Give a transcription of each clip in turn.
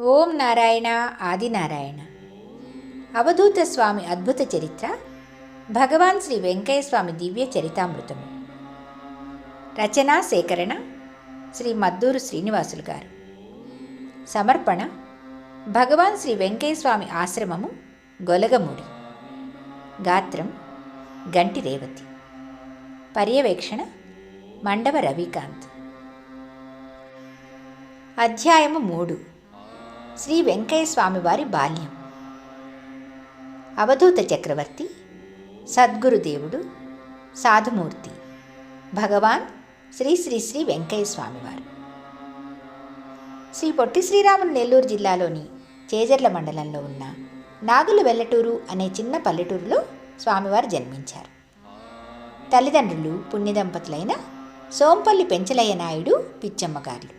ఓం నారాయణ ఆదినారాయణ. అవధూత స్వామి అద్భుత చరిత్ర భగవాన్ శ్రీ వెంకయ్య స్వామి దివ్య చరితామృతము. రచనా సేకరణ శ్రీ మద్దూరు శ్రీనివాసులు గారు. సమర్పణ భగవాన్ శ్రీ వెంకయ్య స్వామి ఆశ్రమము గొలగమూడి. గాత్రం గంటి రేవతి. పర్యవేక్షణ మండవ రవికాంత్. అధ్యాయము మూడు. శ్రీ వెంకయ్య స్వామివారి బాల్యం. అవధూత చక్రవర్తి సద్గురుదేవుడు సాధుమూర్తి భగవాన్ శ్రీ శ్రీ శ్రీ వెంకయ్య స్వామివారు శ్రీ పొట్టి శ్రీరాములు నెల్లూరు జిల్లాలోని చేజర్ల మండలంలో ఉన్న నాగుల వెల్లటూరు అనే చిన్న పల్లెటూరులో స్వామివారు జన్మించారు. తల్లిదండ్రులు పుణ్యదంపతులైన సోంపల్లి పెంచలయ్య నాయుడు పిచ్చమ్మగారులు.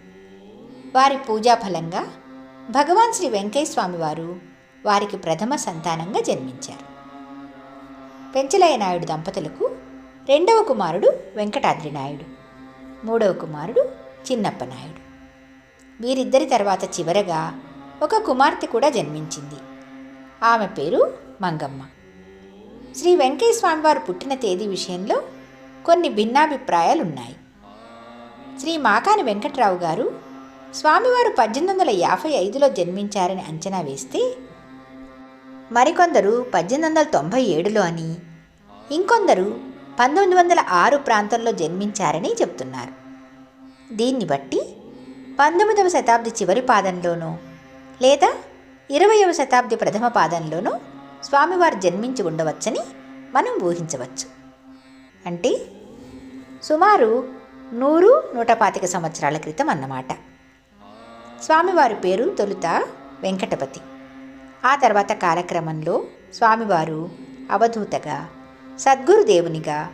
వారి పూజాఫలంగా భగవాన్ శ్రీ వెంకయ్యస్వామి స్వామివారు వారికి ప్రథమ సంతానంగా జన్మించారు. పెంచలయ్య నాయుడు దంపతులకు రెండవ కుమారుడు వెంకటాద్రి నాయుడు మూడవ కుమారుడు చిన్నప్ప నాయుడు. వీరిద్దరి తర్వాత చివరగా ఒక కుమార్తె కూడా జన్మించింది. ఆమె పేరు మంగమ్మ. శ్రీ వెంకయ్య స్వామివారు పుట్టిన తేదీ విషయంలో కొన్ని భిన్నాభిప్రాయాలున్నాయి. శ్రీ మాకాని వెంకట్రావు గారు స్వామివారు పద్దెనిమిది వందల యాభై ఐదులో జన్మించారని అంచనా వేస్తే మరికొందరు పద్దెనిమిది వందల తొంభై ఏడులో అని ఇంకొందరు పంతొమ్మిది వందల ఆరు ప్రాంతంలో జన్మించారని చెప్తున్నారు. దీన్ని బట్టి పంతొమ్మిదవ శతాబ్ది చివరి పాదంలోనో లేదా ఇరవయవ శతాబ్ది ప్రథమ పాదంలోనో స్వామివారు జన్మించి ఉండవచ్చని మనం ఊహించవచ్చు. అంటే సుమారు నూరు నూట పాతిక సంవత్సరాల క్రితం అన్నమాట. స్వామివారి పేరు తొలుత వెంకటపతి. ఆ తర్వాత కాలక్రమంలో స్వామివారు అవధూతగా సద్గురుదేవునిగా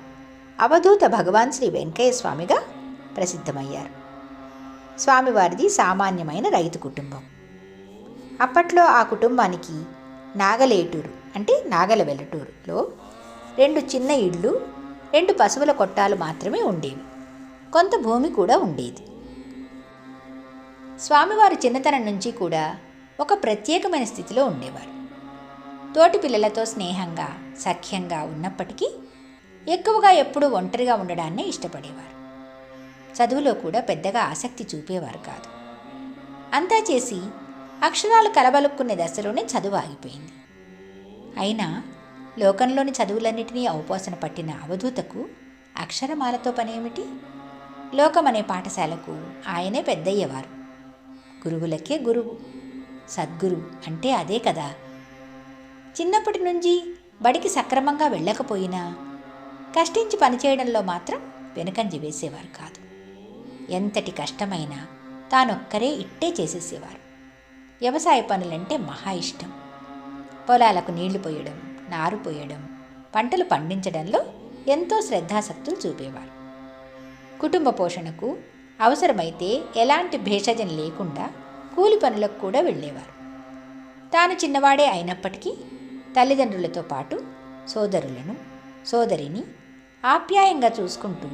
అవధూత భగవాన్ శ్రీ వెంకయ్య స్వామిగా ప్రసిద్ధమయ్యారు. స్వామివారిది సామాన్యమైన రైతు కుటుంబం. అప్పట్లో ఆ కుటుంబానికి నాగలేటూరు అంటే నాగల వెల్లటూరులో రెండు చిన్న ఇళ్ళు రెండు పశువుల కొట్టాలు మాత్రమే ఉండేవి. కొంత భూమి కూడా ఉండేది. స్వామివారు చిన్నతనం నుంచి కూడా ఒక ప్రత్యేకమైన స్థితిలో ఉండేవారు. తోటి పిల్లలతో స్నేహంగా సఖ్యంగా ఉన్నప్పటికీ ఎక్కువగా ఎప్పుడూ ఒంటరిగా ఉండడాన్నే ఇష్టపడేవారు. చదువులో కూడా పెద్దగా ఆసక్తి చూపేవారు కాదు. అంతా చేసి అక్షరాలు కలబలుక్కునే దశలోనే చదువు ఆగిపోయింది. అయినా లోకంలోని చదువులన్నిటినీ ఔపోసన పట్టిన అవధూతకు అక్షరమాలతో పనేమిటి? లోకమనే పాఠశాలకు ఆయనే పెద్దయ్యేవారు. గురువులకే గురువు సద్గురు అంటే అదే కదా. చిన్నప్పటి నుంచి బడికి సక్రమంగా వెళ్ళకపోయినా కష్టించి పనిచేయడంలో మాత్రం వెనుకంజి వేసేవారు కాదు. ఎంతటి కష్టమైనా తానొక్కరే ఇట్టే చేసేసేవారు. వ్యవసాయ పనులంటే మహా ఇష్టం. పొలాలకు నీళ్ళు పోయడం నారు పోయడం పంటలు పండించడంలో ఎంతో శ్రద్ధాసక్తులు చూపేవారు. కుటుంబ పోషణకు అవసరమైతే ఎలాంటి భేషజం లేకుండా కూలి పనులకు కూడా వెళ్ళేవారు. తాను చిన్నవాడే అయినప్పటికీ తల్లిదండ్రులతో పాటు సోదరులను సోదరిని ఆప్యాయంగా చూసుకుంటూ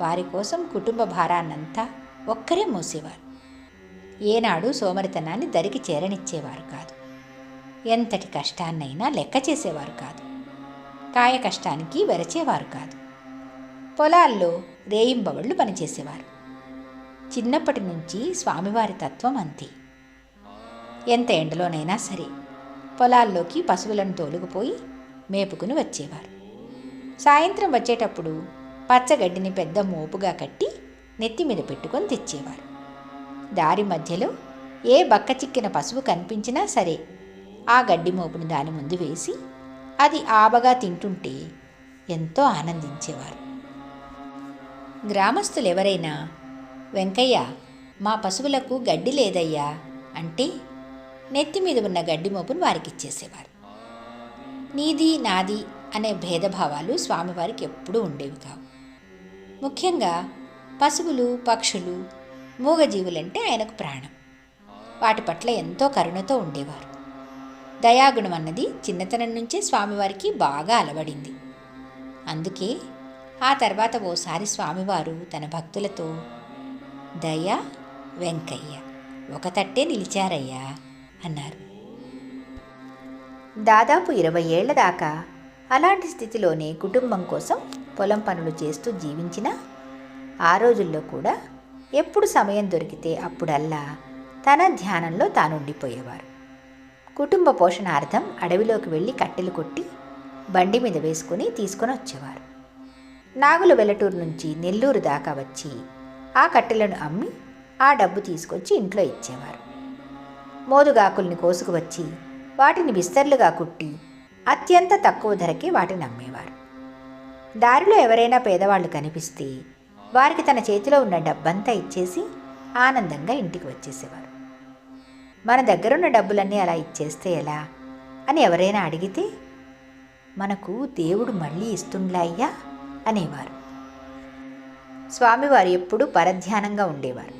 వారి కోసం కుటుంబ భారాన్నంతా ఒక్కరే మోసేవారు. ఏనాడు సోమరితనాన్ని దరికి చేరనిచ్చేవారు కాదు. ఎంతటి కష్టాన్నైనా లెక్క చేసేవారు కాదు. కాయ కష్టానికి వెరచేవారు కాదు. పొలాల్లో రేయింబవళ్ళు పనిచేసేవారు. చిన్నప్పటి నుంచి స్వామివారి తత్వం అంతే. ఎంత ఎండలోనైనా సరే పొలాల్లోకి పశువులను తోలుకుపోయి మేపుకుని వచ్చేవారు. సాయంత్రం వచ్చేటప్పుడు పచ్చగడ్డిని పెద్ద మోపుగా కట్టి నెత్తి మీద పెట్టుకొని తెచ్చేవారు. దారి మధ్యలో ఏ బక్క చిక్కిన పశువు కనిపించినా సరే ఆ గడ్డి మోపుని దాని ముందు వేసి అది ఆబగా తింటుంటే ఎంతో ఆనందించేవారు. గ్రామస్తులు ఎవరైనా వెంకయ్య మా పశువులకు గడ్డి లేదయ్యా అంటే నెత్తి మీద ఉన్న గడ్డి మోపును వారికి ఇచ్చేసేవారు నీది నాది అనే భేదభావాలు స్వామివారికి ఎప్పుడూ ఉండేవి కావు. ముఖ్యంగా పశువులు పక్షులు మూగజీవులంటే ఆయనకు ప్రాణం. వాటి పట్ల ఎంతో కరుణతో ఉండేవారు. దయాగుణం అన్నది చిన్నతనం నుంచే స్వామివారికి బాగా అలవడింది. అందుకే ఆ తర్వాత ఓసారి స్వామివారు తన భక్తులతో దయ వెంకయ్య. ఒక తట్టే నిలిచారయ్యా అన్నారు. దాదాపు ఇరవై ఏళ్ళ దాకా అలాంటి స్థితిలోనే కుటుంబం కోసం పొలం పనులు చేస్తూ జీవించిన ఆ రోజుల్లో కూడా ఎప్పుడు సమయం దొరికితే అప్పుడల్లా తన ధ్యానంలో తానుండిపోయేవారు. కుటుంబ పోషణార్థం అడవిలోకి వెళ్ళి కట్టెలు కొట్టి బండి మీద వేసుకుని తీసుకొని వచ్చేవారు నాగుల వెల్లటూరు నుంచి నెల్లూరు దాకా వచ్చి ఆ కట్టెలను అమ్మి ఆ డబ్బు తీసుకొచ్చి ఇంట్లో ఇచ్చేవారు. మోదుగాకుల్ని కోసుకువచ్చి వాటిని బిస్తర్లుగా కుట్టి అత్యంత తక్కువ ధరకి వాటిని అమ్మేవారు. దారిలో ఎవరైనా పేదవాళ్ళు కనిపిస్తే వారికి తన చేతిలో ఉన్న డబ్బంతా ఇచ్చేసి ఆనందంగా ఇంటికి వచ్చేసేవారు. మన దగ్గరున్న డబ్బులన్నీ అలా ఇచ్చేస్తే ఎలా? అని ఎవరైనా అడిగితే మనకు దేవుడు మళ్ళీ ఇస్తుండ్లా అయ్యా? అనేవారు. స్వామివారు ఎప్పుడూ పరధ్యానంగా ఉండేవారు.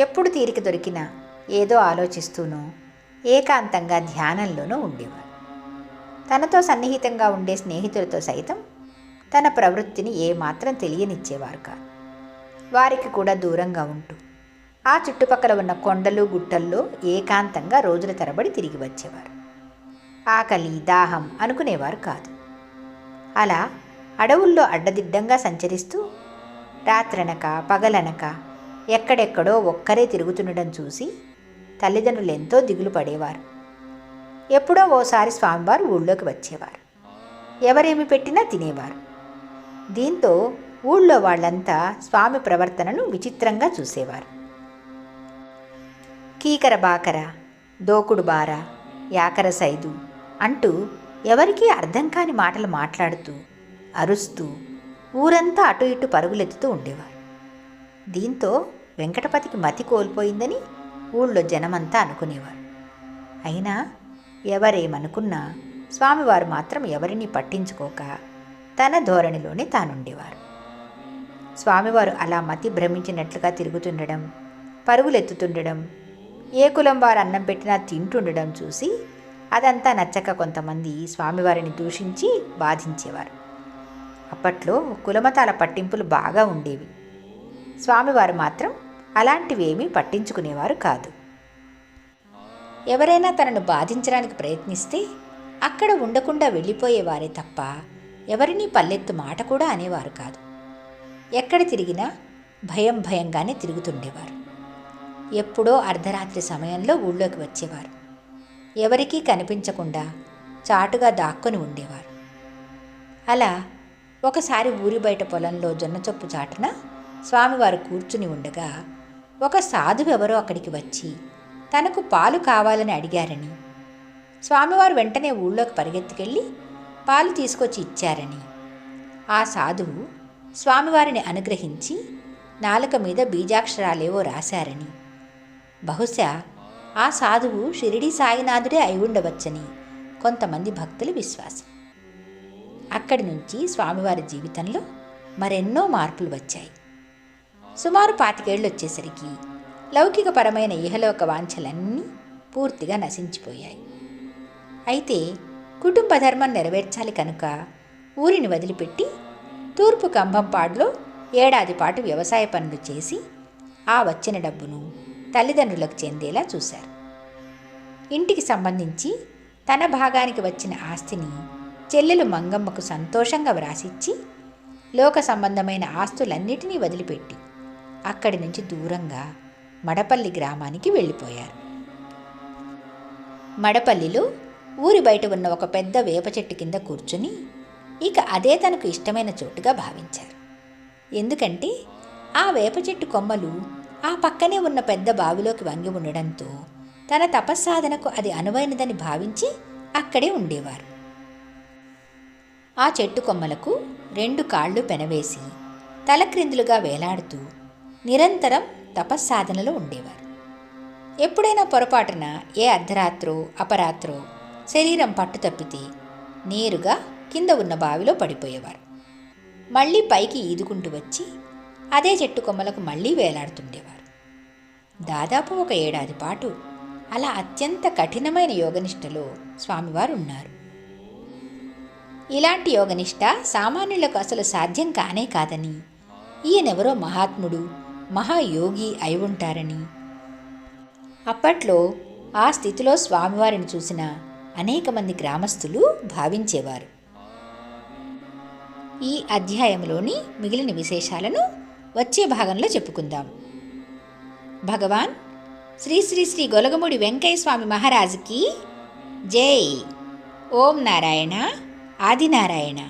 ఎప్పుడు తీరిక దొరికినా ఏదో ఆలోచిస్తూనో ఏకాంతంగా ధ్యానంలోనూ ఉండేవారు. తనతో సన్నిహితంగా ఉండే స్నేహితులతో సైతం తన ప్రవృత్తిని ఏమాత్రం తెలియనిచ్చేవారు కాదు వారికి కూడా దూరంగా ఉంటూ ఆ చుట్టుపక్కల ఉన్న కొండలు గుట్టల్లో ఏకాంతంగా రోజుల తరబడి తిరిగి వచ్చేవారు. ఆకలి దాహం అనుకునేవారు కాదు. అలా అడవుల్లో అడ్డదిడ్డంగా సంచరిస్తూ రాత్రనక పగలనక ఎక్కడెక్కడో ఒక్కరే తిరుగుతుండడం చూసి తల్లిదండ్రులు ఎంతో దిగులు పడేవారు. ఎప్పుడో ఓసారి స్వామివారు ఊళ్ళోకి వచ్చేవారు. ఎవరేమి పెట్టినా తినేవారు. దీంతో ఊళ్ళో వాళ్ళంతా స్వామి ప్రవర్తనను విచిత్రంగా చూసేవారు. కీకర బాకర దోకుడు బార యాకర సైదు అంటూ ఎవరికీ అర్థం కాని మాటలు మాట్లాడుతూ అరుస్తూ ఊరంతా అటు ఇటు పరుగులెత్తుతూ ఉండేవారు. దీంతో వెంకటపతికి మతి కోల్పోయిందని ఊళ్ళో జనమంతా అనుకునేవారు. అయినా ఎవరేమనుకున్నా స్వామివారు మాత్రం ఎవరిని పట్టించుకోక తన ధోరణిలోనే తానుండేవారు. స్వామివారు అలా మతి భ్రమించినట్లుగా తిరుగుతుండడం పరుగులెత్తుతుండడం ఏ కులం వారు అన్నం పెట్టినా తింటుండడం చూసి అదంతా నచ్చక కొంతమంది స్వామివారిని దూషించి బాధించేవారు. అప్పట్లో కులమతాల పట్టింపులు బాగా ఉండేవి. స్వామివారు మాత్రం అలాంటివేమీ పట్టించుకునేవారు కాదు. ఎవరైనా తనను బాధించడానికి ప్రయత్నిస్తే అక్కడ ఉండకుండా వెళ్ళిపోయేవారే తప్ప ఎవరినీ పల్లెత్తు మాట కూడా అనేవారు కాదు. ఎక్కడ తిరిగినా భయం భయంగానే తిరుగుతుండేవారు. ఎప్పుడో అర్ధరాత్రి సమయంలో ఊళ్ళోకి వచ్చేవారు. ఎవరికీ కనిపించకుండా చాటుగా దాక్కొని ఉండేవారు. అలా ఒకసారి ఊరి బయట పొలంలో జొన్నచొప్పు చాటున స్వామివారు కూర్చుని ఉండగా ఒక సాధువు ఎవరో అక్కడికి వచ్చి తనకు పాలు కావాలని అడిగారని. స్వామివారు వెంటనే ఊళ్ళోకి పరిగెత్తుకెళ్ళి పాలు తీసుకొచ్చి ఇచ్చారని. ఆ సాధువు స్వామివారిని అనుగ్రహించి నాలుక మీద బీజాక్షరాలేవో రాశారని. బహుశా ఆ సాధువు షిరిడి సాయినాథుడే అయి ఉండవచ్చని కొంతమంది భక్తుల విశ్వాసం. అక్కడి నుంచి స్వామివారి జీవితంలో మరెన్నో మార్పులు వచ్చాయి. సుమారు పాతికేళ్ళు వచ్చేసరికి లౌకికపరమైన ఇహలోక వాంఛలన్నీ పూర్తిగా నశించిపోయాయి. అయితే కుటుంబ ధర్మం నెరవేర్చాలి కనుక ఊరిని వదిలిపెట్టి తూర్పు కంభంపాడులో ఏడాది పాటు వ్యవసాయ పనులు చేసి ఆ వచ్చిన డబ్బును తల్లిదండ్రులకు చెందేలా చూశారు. ఇంటికి సంబంధించి తన భాగానికి వచ్చిన ఆస్తిని చెల్లెలు మంగమ్మకు సంతోషంగా వ్రాసిచ్చి లోక సంబంధమైన ఆస్తులన్నిటినీ వదిలిపెట్టి అక్కడి నుంచి దూరంగా మడపల్లి గ్రామానికి వెళ్ళిపోయారు. మడపల్లిలో ఊరి బయట ఉన్న ఒక పెద్ద వేప చెట్టు కింద కూర్చుని ఇక అదే తనకు ఇష్టమైన చోటుగా భావించారు. ఎందుకంటే ఆ వేప చెట్టు కొమ్మలు ఆ పక్కనే ఉన్న పెద్ద బావిలోకి వంగి ఉండడంతో తన తపస్సాధనకు అది అనువైనదని భావించి అక్కడే ఉండేవారు. ఆ చెట్టు కొమ్మలకు రెండు కాళ్ళు పెనవేసి తలక్రిందులుగా వేలాడుతూ నిరంతరం తపస్సాధనలో ఉండేవారు. ఎప్పుడైనా పొరపాటున ఏ అర్ధరాత్రో అపరాత్రో శరీరం పట్టు తప్పితే నేరుగా కింద ఉన్న బావిలో పడిపోయేవారు. మళ్ళీ పైకి ఈదుకుంటూ వచ్చి అదే చెట్టు కొమ్మలకు మళ్ళీ వేలాడుతుండేవారు. దాదాపు ఒక ఏడాది పాటు అలా అత్యంత కఠినమైన యోగనిష్టలో స్వామివారు ఉన్నారు. ఇలాంటి యోగనిష్ట సామాన్యులకు అసలు సాధ్యం కానే కాదని. ఈయనెవరో మహాత్ముడు మహాయోగి అయి ఉంటారని. అప్పట్లో ఆ స్థితిలో స్వామివారిని చూసిన అనేక మంది గ్రామస్తులు భావించేవారు. ఈ అధ్యాయంలోని మిగిలిన విశేషాలను వచ్చే భాగంలో చెప్పుకుందాం. భగవాన్ శ్రీ శ్రీ శ్రీ గొలగముడి వెంకయ్య స్వామి మహారాజుకి జై. ఓం నారాయణ. ఆదినారాయణ.